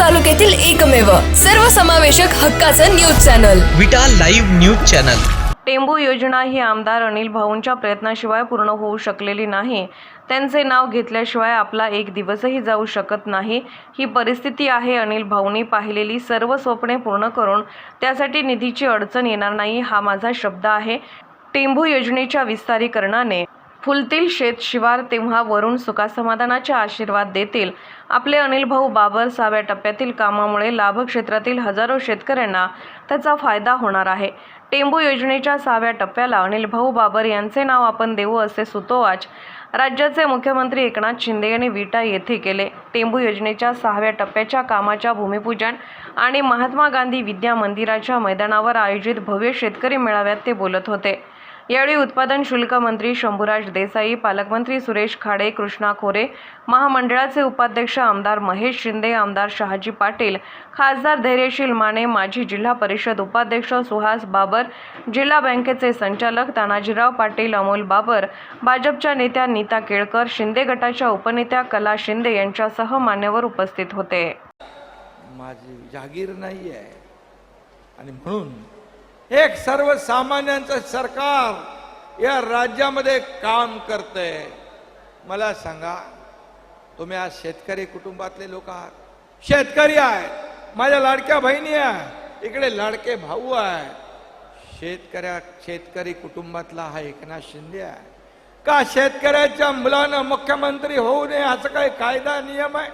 तालुक्यातील एकमेव सर्वसमावेशक हक्काचं news channel. Vita live news channel. Tembu योजना ही आमदार अनिल भाऊंच्या प्रयत्नाशिवाय पूर्ण होऊ शकलेली नाही. त्यांचे नाव घेतल्याशिवाय आपला एक दिवसही जाऊ शकत नाही. ही परिस्थिती आहे अनिल भाऊंनी पाहिलेली सर्व स्वप्ने पूर्ण करून त्यासाठी निधीची अडचण येणार नाही हा माझा शब्द आहे. टेंभू योजनेच्या विस्तारीकरणाने फुलतील शेत शिवार तेव्हा वरून सुखासमाधानाचे आशीर्वाद देतील. आपले अनिल भाऊ बाबर सहाव्या टप्प्यातील कामामुळे लाभ क्षेत्रातील हजारो शेतकऱ्यांना त्याचा फायदा होणार आहे. टेंबू योजनेच्या सहाव्या टप्प्याला अनिल भाऊ बाबर यांचे नाव आपण देऊ असे सुतोवाच. राज्याचे मुख्यमंत्री एकनाथ शिंदे यांनी विटा येथे केले. टेंबू योजनेच्या सहाव्या टप्प्याच्या कामाच्या भूमिपूजन आणि महात्मा गांधी विद्या मंदिराच्या मैदानावर आयोजित भव्य शेतकरी मेळाव्यात ते बोलत होते. यावेळी उत्पादन शुल्क मंत्री शंभूराज देसाई पालकमंत्री सुरेश खाडे कृष्णा खोरे महामंडळाचे उपाध्यक्ष आमदार महेश शिंदे आमदार शहाजी पाटील खासदार धैर्यशील माने माजी जिल्हा परिषद उपाध्यक्ष सुहास बाबर जिल्हा बँकेचे संचालक तानाजीराव पाटील अमोल बाबर भाजपच्या नेत्या नीता केळकर शिंदे गटाच्या उपनेत्या कला शिंदे यांच्यासह मान्यवर उपस्थित होते. माझी जागीर नाही आहे आणि म्हणून एक सर्वसामान्यांचं सरकार या राज्यामध्ये काम करतंय. मला सांगा तुम्ही आज शेतकरी कुटुंबातले लोक आहात. शेतकरी आहे माझ्या लाडक्या बहिणी आहे इकडे लाडके भाऊ आहे. शेतकऱ्या शेतकरी कुटुंबातला हा एकनाथ शिंदे आहे. का शेतकऱ्याच्या मुलानं मुख्यमंत्री होऊ नये असं काही कायदा नियम आहे?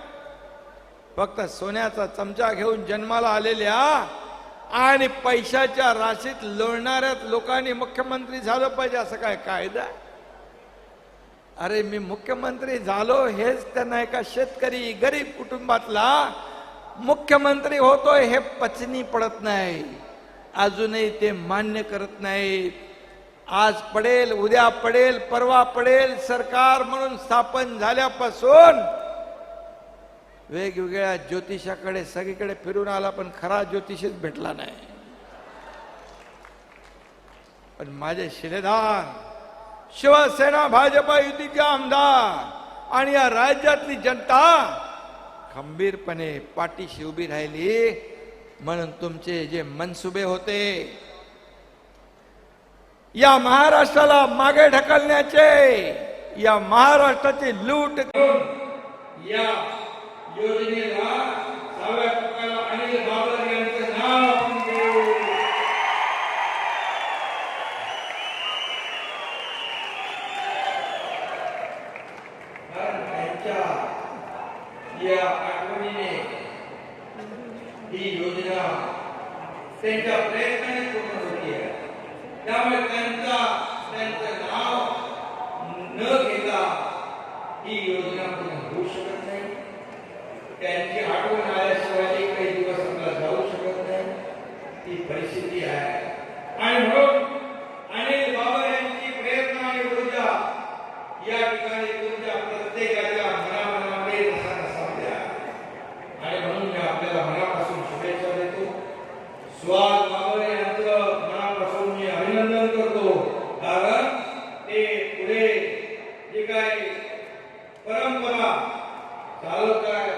फक्त सोन्याचा चमचा घेऊन जन्माला आलेल्या आणि पैशाच्या राशीत लोळणाऱ्या लोकांनी मुख्यमंत्री झालं पाहिजे असं काय कायदा? अरे मी मुख्यमंत्री झालो हेच त्यांना एका शेतकरी गरीब कुटुंबातला मुख्यमंत्री होतोय हे पचनी पडत नाही. अजूनही ते मान्य करत नाहीत. आज पडेल उद्या पडेल परवा पडेल सरकार म्हणून स्थापन झाल्यापासून वेगवेगळ्या ज्योतिषाकडे सगळीकडे फिरून आला पण खरा ज्योतिषच भेटला नाही. पण माझे शिलेदान शिवसेना भाजप युतीचे आमदार आणि या राज्यातली जनता खंबीरपणे पाठीशी उभी राहिली. म्हणून तुमचे जे मनसुबे होते या महाराष्ट्राला मागे ढकलण्याचे या महाराष्ट्राची लूट करून या योजनेला सहाव्या टप्प्याला अनिल बाबर यांचं नाव आपण देऊ. कारण त्यांच्या या आठवणीने ही योजना त्यांच्या प्रयत्नाने पूर्ण होती आहे त्यामुळे त्यांचा त्यांचं नाव न घेता ही योजना पूर्ण होऊ शकत त्यांची आठवण आल्याशिवाय काही दिवस समजा जाऊ शकत नाही. ती परिस्थिती आहे. आणि म्हणून अनिल बाबा यांची प्रेरणा आणि ऊर्जा या ठिकाणी तुमच्या प्रत्येकाच्या मनामनामध्ये नसा नसावल्या आणि म्हणून मी आपल्याला मनापासून शुभेच्छा देतो सुहास बाबर यांचं मनापासून मी अभिनंदन करतो कारण ते पुढे जे काही परंपरा चालत आहे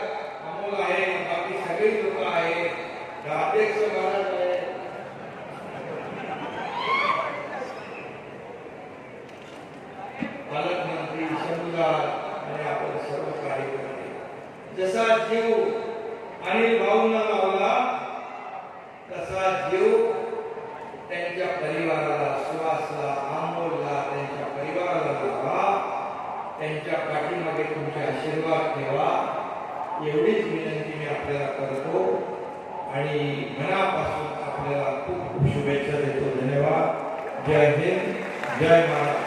अमोल आहे बाकी सगळी लोक आहेत अध्यक्ष महाराज आहे पालकमंत्री शंभूदार आणि आपण सर्व कार्यकर्ते. जसा जीव अनिल भाऊंना लावला तसा जीव त्यांच्या परिवाराला सुहासला अमोलला त्यांच्या परिवाराला लावा त्यांच्या पाठीमागे तुमचे आशीर्वाद ठेवा. एवढीच विनंती मी आपल्याला करतो. आणि मनापासून आपल्याला खूप शुभेच्छा देतो. धन्यवाद. जय हिंद. जय महाराज